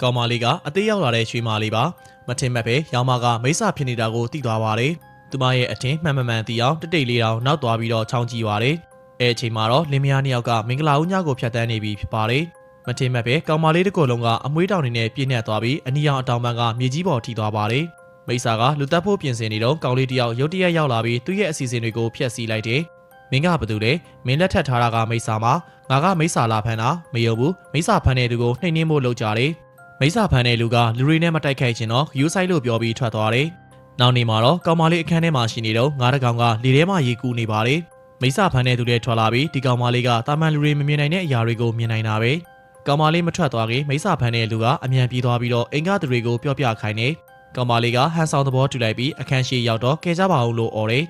ကောင်မလေးကအသေးရောက်လာတဲ့ရွှေမာလေးပါမထင်မှတ်ပဲရောင်မကမိစ္ဆာဖြစ်နေတာကိုသိသွားပါတယ်သူမရဲ့အထင်မှန်မှန်မှန်သိအောင်တိတ်တိတ်လေးတောင်နောက်သွားပြီးတော့ချောင်းကြည့်ပါတယ်အဲအချိန်မှာတော့လင်းမယားနှစ်ယောက်ကမင်္ဂလာဦးညကိုဖြတ်တန်းနေပြီဖြစ်ပါတယ်မထင်မှတ်ပဲကောင်မလေးတစ်ကိုယ်လုံးကအမွှေးတောင်နေနဲ့ပြည့်နှက်သွားပြီးအနီရောင်အတောင်ပံကမြေကြီးပေါ်ထိသွားပါတယ်မိစ္ဆာကလူတက်ဖို့ပြင်ဆင်နေတော့ကောင်လေးတစ်ယောက်ရုတ်တရက်ရောက်လာပြီးသူ့ရဲ့အစီအစဉ်တွေကိုဖျက်ဆီးလိုက်တယ်မင်းကဘာတူလဲမင်းလက်ထက်ထားတာကမိစ္ဆာမှာငါကမိစ္ဆာလာဖမ်းတာမယုံဘူးမိစ္ဆာဖမ်းတဲ့သူကိုနှိမ်နှင်းဖို့လုပ်ကြတယ် မိစ္ဆာဖမ်းတဲ့လူကလူတွေနဲ့မတိုက်ခိုက်ချင်တော့ယူဆိုင်လို့ပြောပြီးထွက်သွားတယ်နောက်နေ့မှာတော့ကောင်မလေးအခန်းထဲမှာရှိနေတော့ငါးတကောင်ကလေထဲမှာရေကူးနေပါတယ်မိစ္ဆာဖမ်းတဲ့သူတွေထွက်လာပြီးဒီကောင်မလေးကတာမန်လူတွေမမြင်နိုင်တဲ့အရာတွေကိုမြင်နိုင်တာပဲကောင်မလေးမထွက်သွားခင်မိစ္ဆာဖမ်းတဲ့လူကအမြန်ပြေးသွားပြီးတော့အင်္ဂါသူတွေကိုပြောပြခိုင်းနေကောင်မလေးကဟန်ဆောင်သဘောတူလိုက်ပြီးအခန်းရှိရောက်တော့ကဲကြပါအောင်လို့អော်တယ်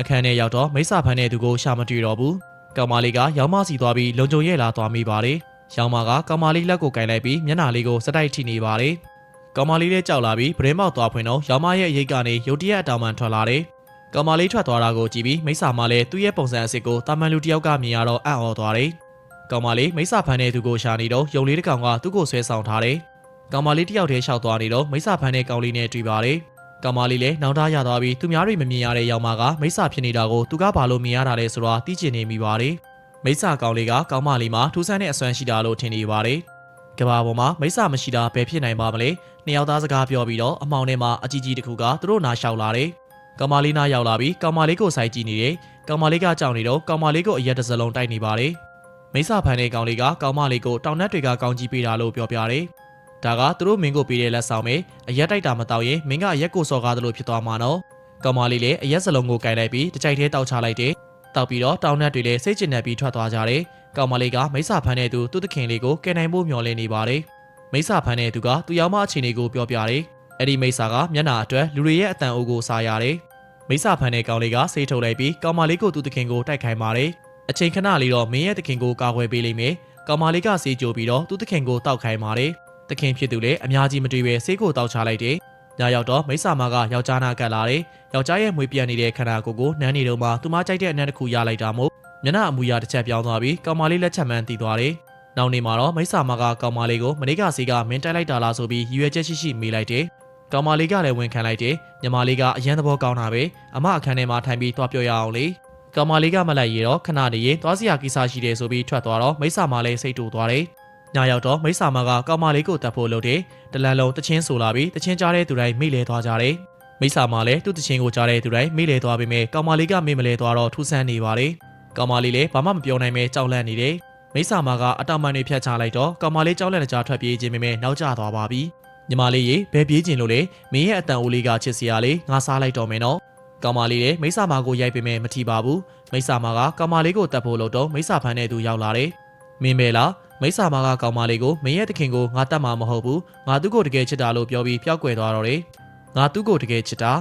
အခန်းထဲရောက်တော့မိစ္ဆာဖမ်းတဲ့သူကိုရှာမတွေ့တော့ဘူးကောင်မလေးကရောင်းမစီသွားပြီးလုံခြုံရဲ့လာသွားမိပါတယ် ရောင်မကကောင်မလေးလက်ကိုကင်လိုက်ပြီးမျက်နှာလေးကိုစတိုက်ထိနေပါတယ်။ကောင်မလေးလည်းကြောက်လာပြီးပရင်းမောက်သွားဖွင့်တော့ရောင်မရဲ့ရိတ်ကနေရုတ်တရက်အတောင်ပံထွက်လာတယ်။ကောင်မလေးထွက်သွားတာကိုကြည့်ပြီးမိစ္ဆာမလည်းသူ့ရဲ့ပုံစံအစ်စ်ကိုတာမန်လူတစ်ယောက်ကမြင်ရတော့အံ့ဩသွားတယ်။ကောင်မလေးမိစ္ဆာဖမ်းတဲ့သူကိုရှာနေတော့ယုံလေးတစ်ကောင်ကသူ့ကိုဆွဲဆောင်ထားတယ်။ကောင်မလေးတစ်ယောက်တည်းရှောက်သွားနေတော့မိစ္ဆာဖမ်းတဲ့ကောင်လေးနဲ့တွေ့ပါတယ်။ကောင်မလေးလည်းနောက်သားရသွားပြီးသူများတွေမမြင်ရတဲ့ရောင်မကမိစ္ဆာဖြစ်နေတာကိုသူကဘာလို့မြင်ရတာလဲဆိုတော့သိချင်နေမိပါတယ်။ မိစ္ဆာကောင်လေးကကောင်းမလေးမှာထူးဆန်းတဲ့အစွမ်းရှိတာလို့ထင်နေပါတယ်။ကဘာပေါ်မှာမိစ္ဆာမရှိတာဘယ်ဖြစ်နိုင်ပါမလဲ။နှစ်ယောက်သားစကားပြောပြီးတော့အမောင်ထဲမှာအကြီးကြီးတစ်ခုကသူတို့နားလျှောက်လာတယ်။ကောင်မလေးနားရောက်လာပြီးကောင်မလေးကိုစိုက်ကြည့်နေတယ်။ကောင်မလေးကကြောက်နေတော့ကောင်မလေးကိုအရက်တစ်စလုံးတိုက်နေပါတယ်။မိစ္ဆာဖန်တဲ့ကောင်လေးကကောင်မလေးကိုတောင်နှက်တွေကကောင်းကြီးပေးတာလို့ပြောပြတယ်။ဒါကသူတို့မင်းကိုပေးတဲ့လက်ဆောင်ပဲအရက်တိုက်တာမတော့ရင်မင်းကအရက်ကိုစော်ကားသလိုဖြစ်သွားမှာနော်။ကောင်မလေးလည်းအရက်စလုံးကိုကင်လိုက်ပြီးတစ်ကြိုက်တည်းတောက်ချလိုက်တယ်။ တောက်ပြီးတော့တောင်နှက်တွေလည်းစိတ်ကျဉ်နေပြီးထွက်သွားကြတယ်။ကောင်မလေးကမိစ္ဆာဖမ်းတဲ့သူသူ့သခင်လေးကိုကယ်နိုင်ဖို့မျှော်လင့်နေပါတယ်။မိစ္ဆာဖမ်းတဲ့သူကသူ့ရောက်မအခြေအနေကိုပြောပြတယ်။အဲ့ဒီမိစ္ဆာကမျက်နှာအတွက်လူတွေရဲ့အတန်အိုးကိုစားရတယ်။မိစ္ဆာဖမ်းတဲ့ကောင်လေးကဆေးထုတ်လိုက်ပြီးကောင်မလေးကိုသူ့သခင်ကိုတိုက်ခိုင်းပါတယ်။အချိန်ခဏလေးတော့မင်းရဲ့သခင်ကိုကာကွယ်ပေးလိမ့်မယ်။ကောင်မလေးကဆေးကြိုပြီးတော့သူ့သခင်ကိုတောက်ခိုင်းပါတယ်။သခင်ဖြစ်သူလည်းအများကြီးမတွေ့ပဲဆေးကိုတောက်ချလိုက်တယ်။ ညရောက်တော့မိစ္ဆာမကယောက်ျားနာကတ်လာတယ်။ယောက်ျားရဲ့မွေးပြတ်နေတဲ့ခန္ဓာကိုယ်ကိုနန်းနေတော့မှသူမကြိုက်တဲ့အနံ့တစ်ခုရလိုက်တာမို့မျက်နှာအမူအရာတစ်ချက်ပြောင်းသွားပြီးကောင်မလေးလက်ချက်မှန်တည်သွားတယ်။နောက်နေ့မှာတော့မိစ္ဆာမကကောင်မလေးကိုမနေ့ကစီကမင်းတိုက်လိုက်တာလားဆိုပြီးရည်ရွယ်ချက်ရှိရှိမေးလိုက်တယ်။ကောင်မလေးကလည်းဝန်ခံလိုက်တယ်။ညီမလေးကအရန်သဘောကောင်းတာပဲ။အမအခန်းထဲမှာထိုင်ပြီးသွားပြောရအောင်လေ။ကောင်မလေးကမလိုက်ရတော့ခဏနေရင်သွားစီရကိစ္စရှိတယ်ဆိုပြီးထွက်သွားတော့မိစ္ဆာမလည်းစိတ်တူသွားတယ်။ ညရောက်တော့မိစ္ဆာမကကောင်မလေးကိုတတ်ဖို့လုပ်တယ်။တလန်လုံးတချင်းဆိုလာပြီးတချင်းကြားတဲ့သူတိုင်းမိလဲသွားကြတယ်။မိစ္ဆာမလည်းသူ့တချင်းကိုကြားတဲ့သူတိုင်းမိလဲသွားပေမဲ့ကောင်မလေးကမေ့မလဲသွားတော့ထူးဆန်းနေပါတယ်။ကောင်မလေးလည်းဘာမှမပြောနိုင်ပဲကြောက်လန့်နေတယ်။မိစ္ဆာမာကအတောင်ပံတွေဖြတ်ချလိုက်တော့ကောင်မလေးကြောက်လန့်တကြားထွက်ပြေးခြင်းပဲမဲ့နောက်ကျသွားပါပြီ။ညီမလေးရေဘယ်ပြေးခြင်းလို့လဲမင်းရဲ့အတန်အိုလေးကချစ်စရာလေးငါစားလိုက်တော့မယ်နော်။ကောင်မလေးလည်းမိစ္ဆာမာကိုရိုက်ပေမဲ့မထီပါဘူး။မိစ္ဆာမာကကောင်မလေးကိုတတ်ဖို့လို့တော့မိစ္ဆာဖန်တဲ့သူရောက်လာတယ်။မင်းပဲလား မိစ္ဆာမာကကောင်မလေးကိုမင်းရဲ့တခင်ကိုငါတတ်မှာမဟုတ်ဘူး။ငါသူ့ကိုတကယ်ချစ်တာလို့ပြောပြီးပျောက်ကွယ်သွားတော့တယ်။ငါသူ့ကိုတကယ်ချစ်တာ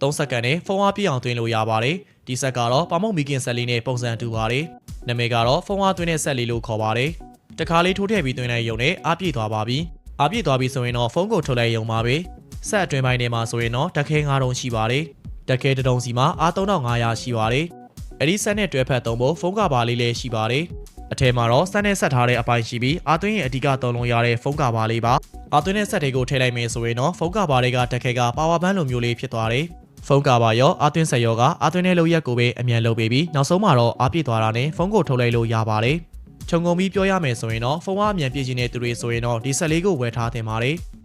3စက္ကန့်နဲ့ဖုန်းအားပြည့်အောင်သွင်းလို့ရပါတယ်။ဒီဆက်ကတော့ပါမုတ်မီကင်ဆက်လေးနဲ့ပုံစံတူပါတယ်။နာမည်ကတော့ဖုန်းအားသွင်းတဲ့ဆက်လေးလို့ခေါ်ပါတယ်။တခါလေးထိုးထည့်ပြီးသွင်းလိုက်ရုံနဲ့အားပြည့်သွားပါပြီ။အားပြည့်သွားပြီဆိုရင်တော့ဖုန်းကိုထုတ်လိုက်ရုံပါပဲ။ဆက်အတွင်းပိုင်းထဲမှာဆိုရင်တော့တက်ခဲ9တုံးရှိပါတယ်။တက်ခဲတစ်တုံးစီမှာအား3500ရှိပါတယ်။အဲ့ဒီဆက်နဲ့တွဲဖက်သုံးဖို့ဖုန်းကပါလေးလည်းရှိပါတယ်။ အထဲမှာတော့ဆက်နဲ့ဆက်ထားတဲ့အပိုင်းရှိပြီးအားသွင်းရဲ့အဓိကသုံးလုံးရတဲ့ဖုန်းကပါလေးပါ။အားသွင်းတဲ့ဆက်တွေကိုထည့်လိုက်မယ်ဆိုရင်တော့ဖုန်းကပါတွေကတက်ခဲကပါဝါဘန်းလိုမျိုးလေးဖြစ်သွားတယ်။ဖုန်းကပါရောအာသွင်းဆက်ရောကအာသွင်းတဲ့လုပ်ရက်ကိုပဲအမြန်လုပ်ပေးပြီးနောက်ဆုံးမှာတော့အားပြည့်သွားတာနဲ့ဖုန်းကိုထုတ်လိုက်လို့ရပါတယ်။ခြုံငုံပြီးပြောရမယ်ဆိုရင်တော့ဖုန်းကအမြန်ပြည့်ခြင်းတဲ့သူတွေဆိုရင်တော့ဒီဆက်လေးကိုဝယ်ထားသင့်ပါတယ်။